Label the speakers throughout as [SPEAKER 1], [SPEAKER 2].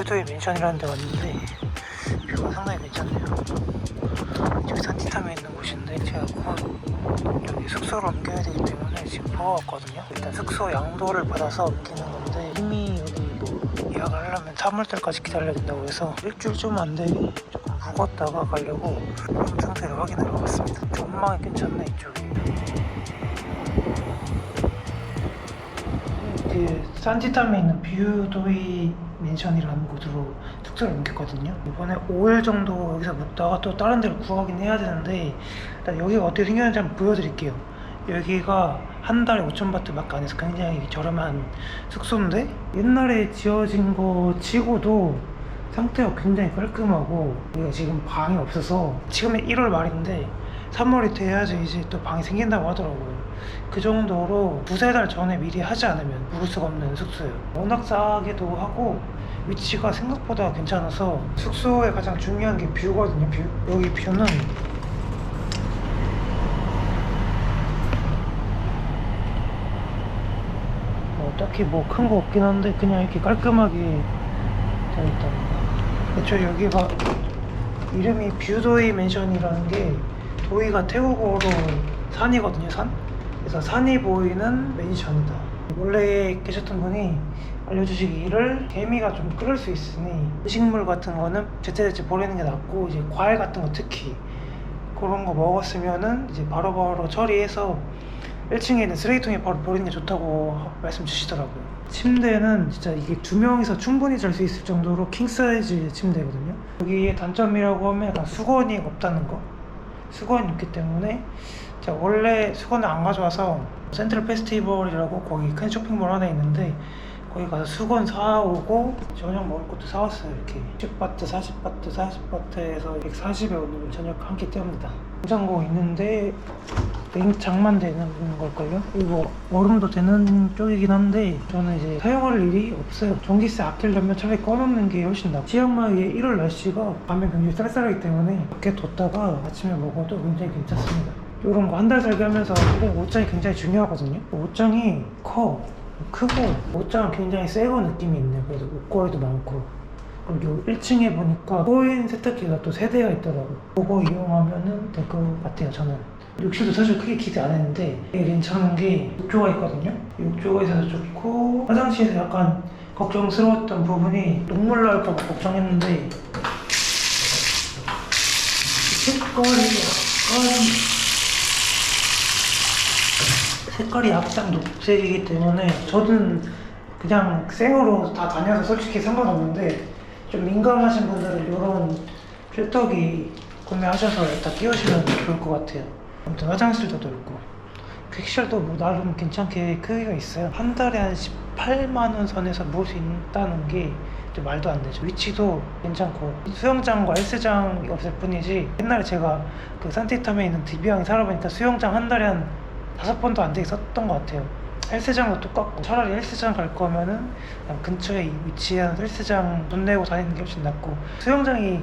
[SPEAKER 1] 뷰도의 맨션이라는 데 왔는데 뷰가 상당히 괜찮네요. 여기 산티탐에 있는 곳인데 제가 곧 여기 숙소로 옮겨야 되기 때문에 지금 보러 왔거든요. 일단 숙소 양도를 받아서 옮기는 건데 이미 여기 뭐 예약을 하려면 3월달까지 기다려야 된다고 해서 일주일 좀안 되게 조금 묵었다가 가려고 룸 상태를 확인하러 왔습니다. 전망이 괜찮네 이쪽이 그 산지탐에 있는 뷰도이 맨션이라는 곳으로 숙소를 옮겼거든요. 이번에 5일 정도 여기서 묵다가 또 다른 데로 구하긴 해야 되는데 일단 여기가 어떻게 생겼는지 한번 보여드릴게요. 여기가 한 달에 5,000바트 밖에 안 해서 굉장히 저렴한 숙소인데 옛날에 지어진 거 치고도 상태가 굉장히 깔끔하고 여기가 지금 방이 없어서 지금이 1월 말인데 3월이 돼야지 이제 또 방이 생긴다고 하더라고요. 그 정도로 두세 달 전에 미리 하지 않으면 묵을 수가 없는 숙소예요. 워낙 싸기도 하고 위치가 생각보다 괜찮아서 숙소의 가장 중요한 게 뷰거든요. 뷰. 여기 뷰는 뭐 딱히 뭐 큰 거 없긴 한데 그냥 이렇게 깔끔하게 되어 있답니다. 애초에 여기가 이름이 뷰도이 맨션이라는 게 도이가 태국어로 산이거든요 산 그래서 산이 보이는 맨션이다 원래 계셨던 분이 알려주시기를 개미가 좀 끓을 수 있으니 음식물 같은 거는 제때제때 버리는 게 낫고 이제 과일 같은 거 특히 그런 거 먹었으면은 이제 바로바로 처리해서 1층에 있는 쓰레기통에 바로 버리는 게 좋다고 말씀 주시더라고요. 침대는 진짜 이게 두 명이서 충분히 잘 수 있을 정도로 킹 사이즈 침대거든요. 여기의 단점이라고 하면 약간 수건이 없다는 거. 수건이 없기 때문에 제가 원래 수건을 안 가져와서 센트럴 페스티벌이라고 거기 큰 쇼핑몰 하나 있는데 거기 가서 수건 사오고 저녁 먹을 것도 사왔어요 이렇게. 10바트, 40바트, 40바트에서 140에 오늘 저녁 한 끼 때웁니다. 냉장고 있는데 냉장만 되는 걸걸요? 이거 얼음도 되는 쪽이긴 한데 저는 이제 사용할 일이 없어요. 전기세 아끼려면 차라리 꺼놓는 게 훨씬 나아 치앙마이의 1월 날씨가 밤에 굉장히 쌀쌀하기 때문에 밖에 뒀다가 아침에 먹어도 굉장히 괜찮습니다 이런 거 한 달 살기 하면서 이런 옷장이 굉장히 중요하거든요. 옷장이 커 크고 옷장은 굉장히 새거 느낌이 있네 그래서 옷걸이도 많고. 그리고 1층에 보니까 코인 세탁기가 또 3대가 있더라고 그거 이용하면은 될 것 같아요 저는. 욕실도 사실 크게 기대 안 했는데 되게 괜찮은 게 욕조가 있거든요. 욕조가 있어서 좋고 화장실에서 약간 걱정스러웠던 부분이 눈물 나올까 봐 걱정했는데 색깔이 약간 색깔이 약간 녹색이기 때문에 저는 그냥 생으로 다 다녀서 솔직히 상관없는데 좀 민감하신 분들은 이런 필터기 구매하셔서 일단 끼우시면 좋을 것 같아요. 아무튼 화장실도 넓고 퀵실도 뭐 나름 괜찮게 크기가 있어요. 한 달에 한 18만 원 선에서 모을 수 있다는 게좀 말도 안 되죠. 위치도 괜찮고 수영장과 헬스장이 없을 뿐이지 옛날에 제가 그 산티탐에 있는 디비앙에 살아보니까 수영장 한 달에 한 다섯 번도 안 되게 썼던 것 같아요. 헬스장도 똑같고 차라리 헬스장 갈 거면은 근처에 위치한 헬스장 돈 내고 다니는 게 훨씬 낫고 수영장이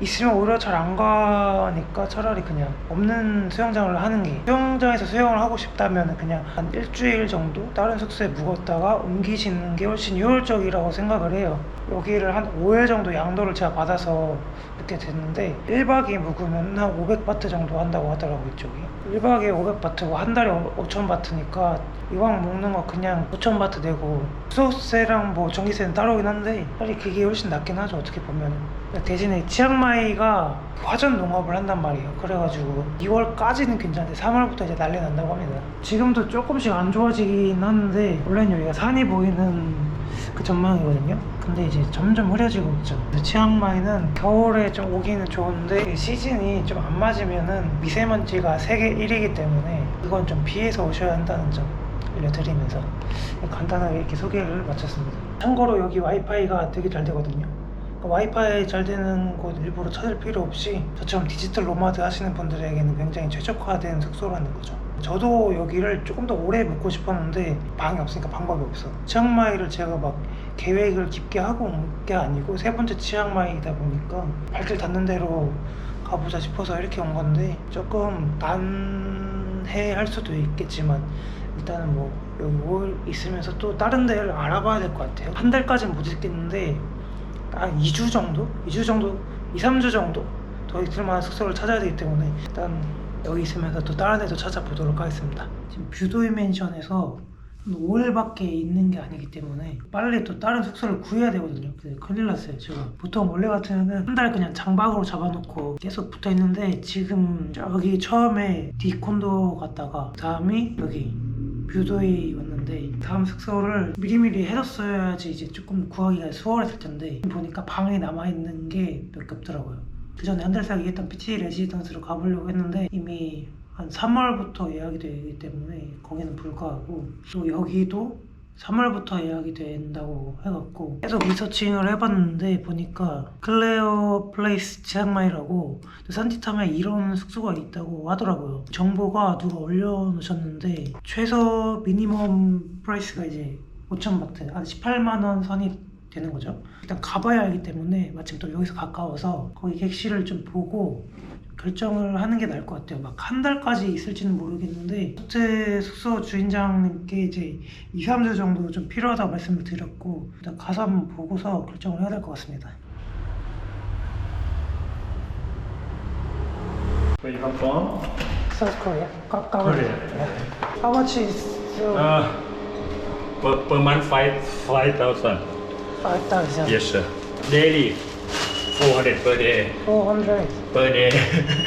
[SPEAKER 1] 있으면 오히려 잘 안 가니까 차라리 그냥 없는 수영장을 하는 게. 수영장에서 수영을 하고 싶다면 그냥 한 일주일 정도 다른 숙소에 묵었다가 옮기시는 게 훨씬 효율적이라고 생각을 해요. 여기를 한 5일 정도 양도를 제가 받아서 이렇게 됐는데 1박에 묵으면 한 500바트 정도 한다고 하더라고요 이쪽이. 1박에 500바트고 한 달에 5,000바트니까 이왕 먹는 거 그냥 5,000바트 내고 수소세랑 뭐 전기세는 따로긴 한데 사실 그게 훨씬 낫긴 하죠 어떻게 보면은 대신에 치앙마이가 화전 농업을 한단 말이에요. 그래가지고 2월까지는 괜찮은데 3월부터 이제 난리 난다고 합니다. 지금도 조금씩 안 좋아지긴 하는데 원래는 여기가 산이 보이는 그 전망이거든요. 근데 이제 점점 흐려지고 있죠. 치앙마이는 겨울에 좀 오기는 좋은데 시즌이 좀 안 맞으면은 미세먼지가 세계 1위기 때문에 그건 좀 피해서 오셔야 한다는 점 알려드리면서 간단하게 이렇게 소개를 마쳤습니다. 참고로 여기 와이파이가 되게 잘 되거든요 와이파이 잘 되는 곳 일부러 찾을 필요 없이 저처럼 디지털 노마드 하시는 분들에게는 굉장히 최적화된 숙소라는 거죠. 저도 여기를 조금 더 오래 묵고 싶었는데 방이 없으니까 방법이 없어. 치앙마이를 제가 막 계획을 깊게 하고 온 게 아니고 세 번째 치앙마이다 보니까 발길 닿는 대로 가보자 싶어서 이렇게 온 건데 조금 난해할 수도 있겠지만 일단은 뭐 여기 5일 있으면서 또 다른 데를 알아봐야 될 것 같아요. 한 달까지는 못 있겠는데 한 2주 정도? 2주 정도? 2, 3주 정도 더 있을 만한 숙소를 찾아야 되기 때문에 일단 여기 있으면서 또 다른 데도 찾아보도록 하겠습니다. 지금 뷰도이 맨션에서 5일밖에 있는 게 아니기 때문에 빨리 또 다른 숙소를 구해야 되거든요. 큰일 났어요, 지금. 보통 원래 같으면은 한달 그냥 장박으로 잡아놓고 계속 붙어 있는데 지금 여기 처음에 디콘도 갔다가 다음이 여기 뷰도이 왔는데 다음 숙소를 미리미리 해뒀어야지 이제 조금 구하기가 수월했을 텐데 보니까 방에 남아있는 게 몇 개 없더라고요. 그 전에 한 달 사이 얘기했던 PT 레지던스로 가보려고 했는데 이미 한 3월부터 예약이 되기 때문에 거기는 불가하고 또 여기도 3월부터 예약이 된다고 해갖고 계속 리서칭을 해봤는데 보니까 클레어 플레이스 치앙마이라고 또 산티탐에 이런 숙소가 있다고 하더라고요. 정보가 누가 올려놓으셨는데 최소 미니멈 프라이스가 이제 5천 바트 한 18만 원 선이 되는 거죠. 일단 가봐야 알기 때문에 마침 또 여기서 가까워서 거기 객실을 좀 보고 결정을 하는 게 나을 것 같아요. 막 한 달까지 있을지는 모르겠는데 호텔 숙소 주인장님께 이제 2, 3주 정도 좀 필요하다고 말씀을 드렸고 일단 가서 한번 보고서 결정을 해야 될 것 같습니다.
[SPEAKER 2] Where you come from?
[SPEAKER 1] South Korea. Yeah. How much is your
[SPEAKER 2] Uh, per, per month five five thousand.
[SPEAKER 1] 5,000?
[SPEAKER 2] Yes, sir. Daily, 400 per day.
[SPEAKER 1] 400
[SPEAKER 2] per day.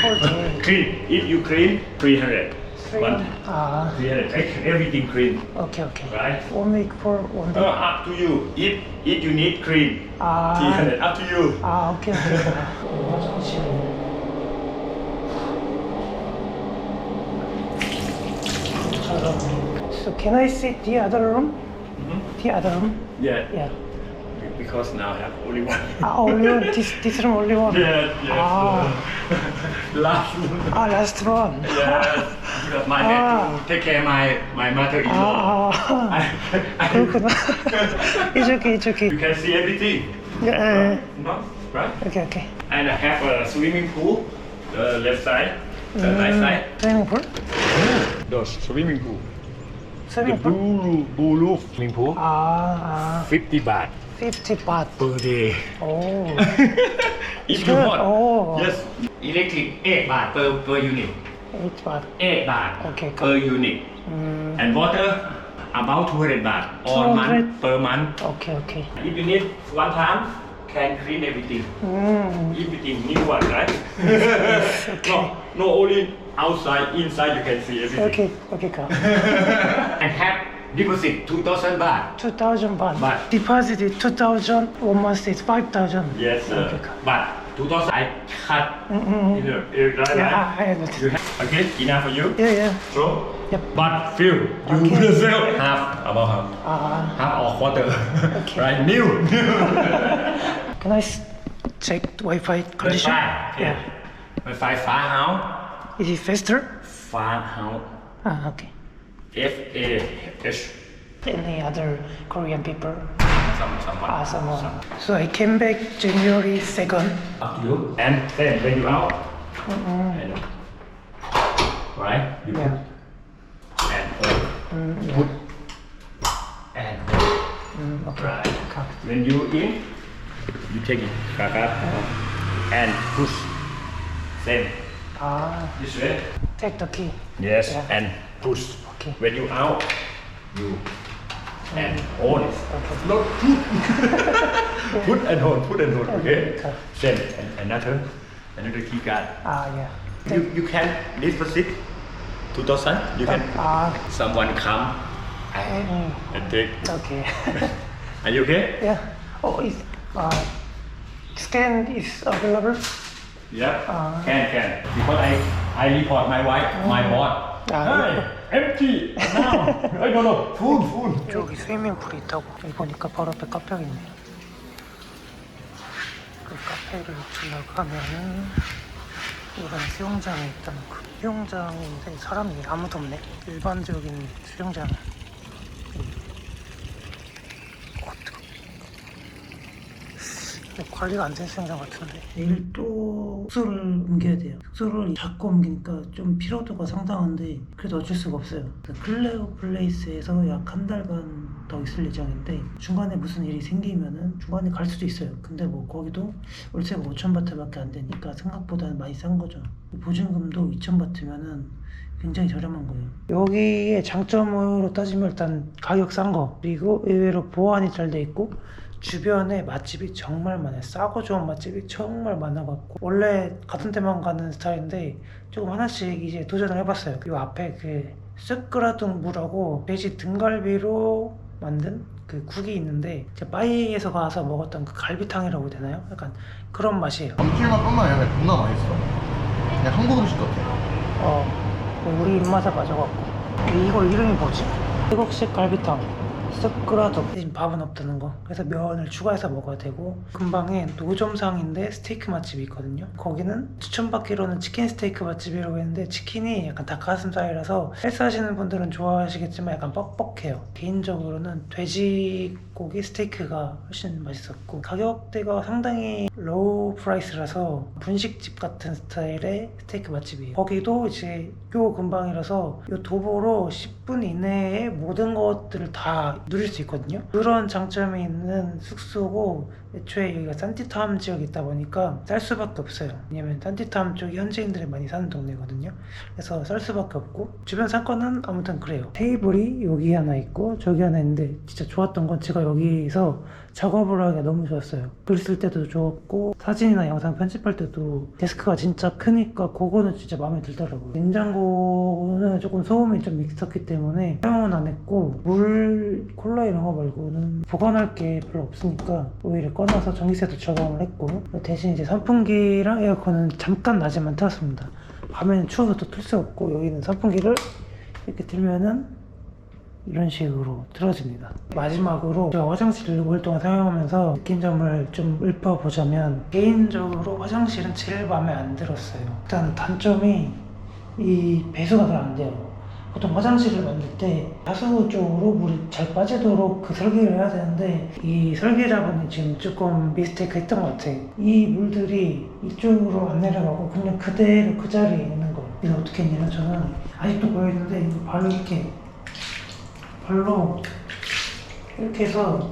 [SPEAKER 1] Per day.
[SPEAKER 2] clean. If you clean,
[SPEAKER 1] 300.
[SPEAKER 2] Three ah. 300. Everything clean,
[SPEAKER 1] Okay, okay.
[SPEAKER 2] right?
[SPEAKER 1] One week for one
[SPEAKER 2] No,
[SPEAKER 1] day.
[SPEAKER 2] up to you. If if you need clean, Ah, 300. Up to you.
[SPEAKER 1] ah okay, okay. So can I see the other room? Mm-hmm. The other room?
[SPEAKER 2] Yeah.
[SPEAKER 1] Yeah
[SPEAKER 2] because now I have only one.
[SPEAKER 1] ah, only one. This, this is only one.
[SPEAKER 2] Yeah, yes.
[SPEAKER 1] Ah.
[SPEAKER 2] Uh, last one.
[SPEAKER 1] Ah, last one.
[SPEAKER 2] yeah, because my
[SPEAKER 1] ah.
[SPEAKER 2] to take care of my, my mother-in-law.
[SPEAKER 1] Ah.
[SPEAKER 2] I, I,
[SPEAKER 1] it's okay, it's okay.
[SPEAKER 2] You can see everything.
[SPEAKER 1] Yeah.
[SPEAKER 2] Uh, no? Right?
[SPEAKER 1] Okay, okay.
[SPEAKER 2] And I have a swimming pool, the left side, the mm, right side.
[SPEAKER 1] Swimming pool?
[SPEAKER 2] The swimming pool.
[SPEAKER 1] Swimming the pool?
[SPEAKER 2] blue, blue swimming pool.
[SPEAKER 1] Ah. ah.
[SPEAKER 2] 50 baht.
[SPEAKER 1] 50 baht.
[SPEAKER 2] per day
[SPEAKER 1] Oh.
[SPEAKER 2] if you want
[SPEAKER 1] Oh.
[SPEAKER 2] yes electric 8 baht per per unit
[SPEAKER 1] 8 baht.
[SPEAKER 2] 8 baht
[SPEAKER 1] Okay, good.
[SPEAKER 2] per unit
[SPEAKER 1] mm.
[SPEAKER 2] and water about 200 baht Two
[SPEAKER 1] hundred.
[SPEAKER 2] all month per month
[SPEAKER 1] Okay, okay.
[SPEAKER 2] if you need one time can clean everything
[SPEAKER 1] mm.
[SPEAKER 2] everything new one right okay. no no only outside inside you can see everything
[SPEAKER 1] Okay, okay, Come.
[SPEAKER 2] and have deposit 2,000 baht.
[SPEAKER 1] 2,000 baht.
[SPEAKER 2] Baht.
[SPEAKER 1] Deposit 2,000, one month is 5,000.
[SPEAKER 2] Yes, sir.
[SPEAKER 1] Okay,
[SPEAKER 2] But 2,000 I cut.
[SPEAKER 1] Mm-mm.
[SPEAKER 2] You know, right,
[SPEAKER 1] Yeah,
[SPEAKER 2] right?
[SPEAKER 1] I understand.
[SPEAKER 2] You have, okay, enough for you?
[SPEAKER 1] Yeah, yeah.
[SPEAKER 2] So,
[SPEAKER 1] Yep.
[SPEAKER 2] but few, you
[SPEAKER 1] Okay.
[SPEAKER 2] yourself half, about half.
[SPEAKER 1] 아,
[SPEAKER 2] Half or quarter.
[SPEAKER 1] Okay.
[SPEAKER 2] right, new.
[SPEAKER 1] can I check the Wi-Fi condition?
[SPEAKER 2] Wi-Fi,
[SPEAKER 1] Yeah.
[SPEAKER 2] Wi-Fi far house.
[SPEAKER 1] Is it faster?
[SPEAKER 2] Far house.
[SPEAKER 1] Ah, okay.
[SPEAKER 2] F A H.
[SPEAKER 1] Any other Korean people?
[SPEAKER 2] Some, someone.
[SPEAKER 1] Ah, someone. So I came back January 2nd.
[SPEAKER 2] After you. And then when you out, and, right? You
[SPEAKER 1] Yeah.
[SPEAKER 2] and hold. Put and hold.
[SPEAKER 1] Mm, okay.
[SPEAKER 2] Right. When you in, you take it, kaka, and push. Same.
[SPEAKER 1] Ah,
[SPEAKER 2] This way.
[SPEAKER 1] take the key.
[SPEAKER 2] Yes.
[SPEAKER 1] Yeah.
[SPEAKER 2] And push.
[SPEAKER 1] Okay.
[SPEAKER 2] When you out, you and hold.
[SPEAKER 1] Okay.
[SPEAKER 2] Not put. put and hold. Put and hold. Okay.
[SPEAKER 1] Okay.
[SPEAKER 2] And another, another key card.
[SPEAKER 1] Ah, yeah.
[SPEAKER 2] You, you can deposit 2000 you can
[SPEAKER 1] Ah,
[SPEAKER 2] someone come and,
[SPEAKER 1] mm,
[SPEAKER 2] and take
[SPEAKER 1] okay.
[SPEAKER 2] are you okay
[SPEAKER 1] yeah. Oh, is uh, scan is available?
[SPEAKER 2] yeah
[SPEAKER 1] Ah.
[SPEAKER 2] can can because I I report my wife my boss
[SPEAKER 1] Ah.
[SPEAKER 2] Hey empty now. I no no. full. full
[SPEAKER 1] 여기 스위밍풀이 있다고? 여기 보니까 바로 앞에 카페가 있네. 그 카페를 들어가면은 이런 수영장이 있다는 거 수영장인데 사람이 아무도 없네. 일반적인 수영장. 어, 관리가 안 된 수영장 같은데. 내일 또 숙소를 옮겨야 돼요. 숙소를 자꾸 옮기니까 좀 피로도가 상당한데 그래도 어쩔 수가 없어요. 클레오 플레이스에서 약 한 달간 더 있을 예정인데 중간에 무슨 일이 생기면은 중간에 갈 수도 있어요. 근데 뭐 거기도 월세가 5천 바트밖에 안 되니까 생각보다는 많이 싼 거죠. 보증금도 2천 바트면은 굉장히 저렴한 거예요. 여기의 장점으로 따지면 일단 가격 싼 거, 그리고 의외로 보안이 잘 돼 있고 주변에 맛집이 정말 많아요. 싸고 좋은 맛집이 정말 많아갖고 원래 같은 데만 가는 스타일인데 조금 하나씩 이제 도전을 해봤어요. 이 앞에 그 스크라둥 무라고 돼지 등갈비로 만든 그 국이 있는데 제가 파이에서 가서 먹었던 그 갈비탕이라고 되나요? 약간 그런 맛이에요.
[SPEAKER 3] 감칠맛뿐만 아니라 존나 맛있어. 그냥 한국 음식 같아.
[SPEAKER 1] 어, 우리 입맛에 맞아갖고 이거 이름이 뭐지? 태국식 갈비탕 스크라도 대신 밥은 없다는 거. 그래서 면을 추가해서 먹어야 되고. 근방에 노점상인데 스테이크 맛집이 있거든요. 거기는 추천받기로는 치킨 스테이크 맛집이라고 했는데 치킨이 약간 닭가슴살이라서 헬스 하시는 분들은 좋아하시겠지만 약간 뻑뻑해요. 개인적으로는 돼지고기 스테이크가 훨씬 맛있었고 가격대가 상당히 로우 프라이스라서 분식집 같은 스타일의 스테이크 맛집이에요. 거기도 이제 요 근방이라서 요 도보로 10분 이내에 모든 것들을 다 누릴 수 있거든요. 그런 장점이 있는 숙소고 애초에 여기가 산티탐 지역에 있다 보니까 쌀 수밖에 없어요. 왜냐면 산티탐 쪽이 현지인들이 많이 사는 동네거든요. 그래서 쌀 수밖에 없고 주변 상권은 아무튼 그래요. 테이블이 여기 하나 있고 저기 하나 있는데 진짜 좋았던 건 제가 여기서 작업을 하기가 너무 좋았어요. 글 쓸 때도 좋았고 사진이나 영상 편집할 때도 데스크가 진짜 크니까 그거는 진짜 마음에 들더라고요. 냉장고는 조금 소음이 좀 있었기 때문에 사용은 안 했고 물 콜라 이런 거 말고는 보관할 게 별로 없으니까 오히려 꺼내서 전기세도 절감을 했고 대신 이제 선풍기랑 에어컨은 잠깐 낮에만 틀었습니다. 밤에는 추워서 또 틀 수 없고 여기는 선풍기를 이렇게 틀면은 이런 식으로 틀어집니다. 마지막으로 제가 화장실을 오랫동안 사용하면서 느낀 점을 좀 읊어보자면 개인적으로 화장실은 제일 마음에 안 들었어요. 일단 단점이 이 배수가 잘 안 돼요. 보통 화장실을 만들 때 하수 쪽으로 물이 잘 빠지도록 그 설계를 해야 되는데 이 설계자분이 지금 조금 미스테이크 했던 것 같아요. 이 물들이 이쪽으로 안 내려가고 그냥 그대로 그 자리에 있는 거예요. 이거 어떻게 했냐면 저는 아직도 이거 발로 이렇게 발로 이렇게 해서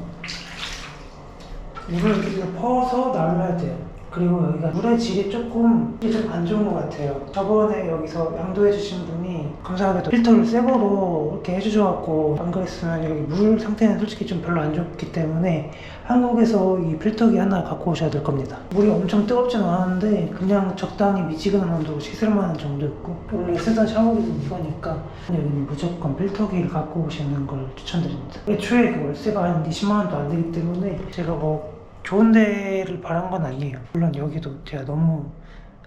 [SPEAKER 1] 물을 이렇게 퍼서 날려야 돼요. 그리고 여기가 물의 질이 조금 좀안 좋은 것 같아요. 저번에 여기서 양도해 주신 분이 감사하게도 필터를 새 거로 이렇게 해주셔갖고 안 그랬으면 여기 물 상태는 솔직히 좀 별로 안 좋기 때문에 한국에서 이 필터기 하나 갖고 오셔야 될 겁니다. 물이 엄청 뜨겁진 않았는데 그냥 적당히 미지근한 온도로 씻을 만한 정도였고 원래 쓰던 샤워기는 이거니까 여기는 무조건 필터기를 갖고 오시는 걸 추천드립니다. 애초에 그 월세가 한 20만 원도 안 되기 때문에 제가 뭐 좋은 데를 바란 건 아니에요. 물론 여기도 제가 너무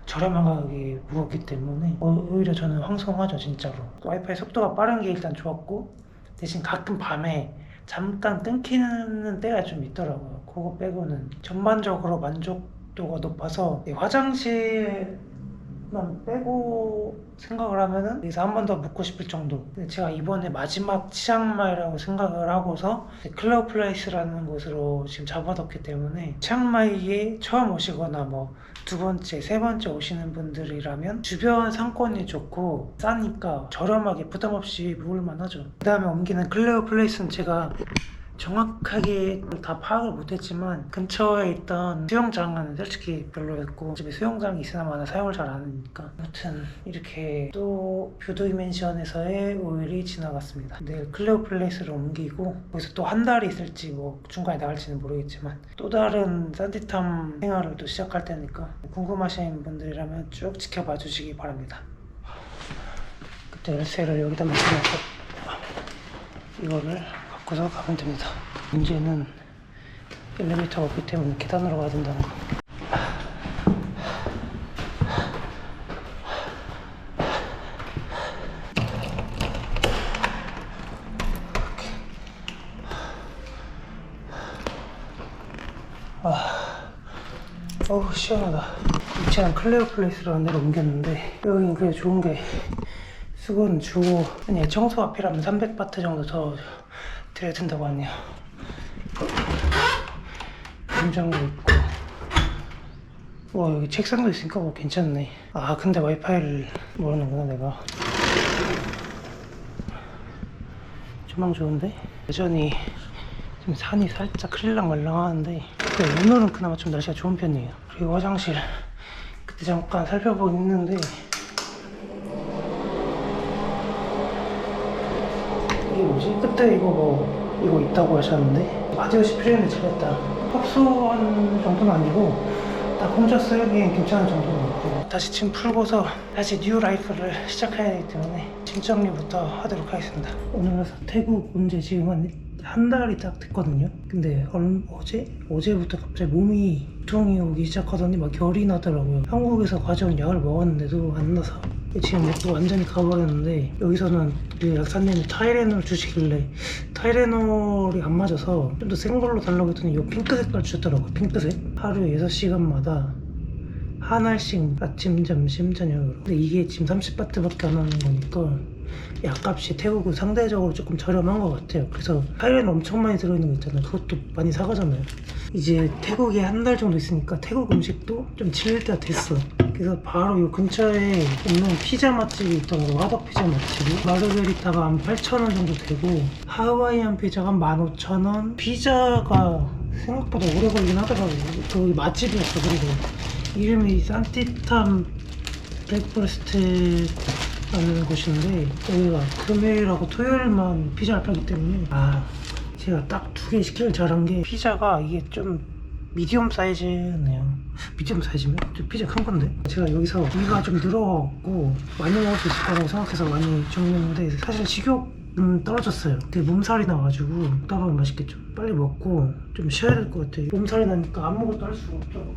[SPEAKER 1] 저렴한 가격에 묵었기 때문에 어, 오히려 저는 황송하죠 진짜로. 와이파이 속도가 빠른 게 일단 좋았고 대신 가끔 밤에 잠깐 끊기는 때가 좀 있더라고요. 그거 빼고는 전반적으로 만족도가 높아서 이 화장실 만 빼고 생각을 하면은 여기서 한 번더 묵고 싶을 정도. 제가 이번에 마지막 치앙마이라고 생각을 하고서 클라우 플레이스라는 곳으로 지금 잡아뒀기 때문에 치앙마이에 처음 오시거나 뭐 두 번째, 세 번째 오시는 분들이라면 주변 상권이 좋고 싸니까 저렴하게 부담 없이 묵을 만 하죠. 그 다음에 옮기는 클레오 플레이스는 제가 정확하게 다 파악을 못했지만 근처에 있던 수영장은 솔직히 별로였고 집에 수영장이 있으나 마나 사용을 잘 안 하니까. 아무튼 이렇게 또 뷰도 이멘션에서의 5일이 지나갔습니다. 내일 클레오 플레이스를 옮기고 거기서 또 한 달이 있을지 뭐 중간에 나갈지는 모르겠지만 또 다른 산티탐 생활을 또 시작할 테니까 궁금하신 분들이라면 쭉 지켜봐 주시기 바랍니다. 그때 열쇠를 여기다 맡겨놓고 이거를 갖고서 가면 됩니다. 문제는 엘리베이터가 없기 때문에 계단으로 가야 된다는 거. 아, 어우 시원하다. 이차는 클레어 플레이스라는 데로 옮겼는데 여기는 그래 좋은 게 수건 주고 아니 청소 앞이라면 300바트 정도 더 드려야 된다고 하네요. 냉장고 있고. 와 여기 책상도 있으니까 뭐 괜찮네. 아 근데 와이파이를 모르는구나 내가. 조망 좋은데? 여전히 지금 산이 살짝 흘랑말랑하는데 오늘은 그나마 좀 날씨가 좋은 편이에요. 그리고 화장실 그때 잠깐 살펴보긴 했는데 이게 뭐지? 그때 이거 뭐 이거 있다고 하셨는데? 바디워시 제가 일단 흡수한 정도는 아니고 딱 혼자 쓰기엔 괜찮은 정도는 있고 다시 짐 풀고서 다시 뉴 라이프를 시작해야 되기 때문에 짐 정리부터 하도록 하겠습니다. 오늘 태국 온 지 지금 한 한 달이 딱 됐거든요. 근데 얼, 어제? 어제부터 갑자기 몸이 두통이 오기 시작하더니 막 결이 나더라고요. 한국에서 가져온 약을 먹었는데도 안 나서 지금 먹고 완전히 가버렸는데 여기서는 그 약사님이 타이레놀 주시길래 타이레놀이 안 맞아서 좀 더 센 걸로 달라고 했더니 이 핑크 색깔 주셨더라고요 핑크색? 하루에 6시간마다 한 알씩 아침 점심 저녁으로. 근데 이게 지금 30바트밖에 안 하는 거니까 약값이 태국은 상대적으로 조금 저렴한 것 같아요. 그래서 타이레놀 엄청 많이 들어있는 거 있잖아요. 그것도 많이 사가잖아요. 이제 태국에 한 달 정도 있으니까 태국 음식도 좀 질릴 때가 됐어 그래서 바로 요 근처에 있는 피자 맛집이 있더라고 화덕 피자 맛집이. 마르게리타가 한 8,000원 정도 되고 하와이안 피자가 한 15,000원? 피자가 생각보다 오래 걸리긴 하더라고요. 그 맛집이었어 그리고. 이름이 산티탐 블랙포레스트라는 곳인데 여기가 금요일하고 토요일만 피자를 팔기 때문에 아 제가 딱 두 개 시키길 잘한 게 피자가 이게 좀 미디엄 사이즈네요. 미디엄 사이즈면? 좀 피자 큰 건데. 제가 여기서 위가 좀 늘어갖고 많이 먹을 수 있을 거라고 생각해서 많이 정했는데 사실 식욕은 떨어졌어요. 근데 몸살이 나가지고 따로 맛있겠죠. 빨리 먹고 좀 쉬어야 될 것 같아요. 몸살이 나니까 아무것도 할 수가 없더라고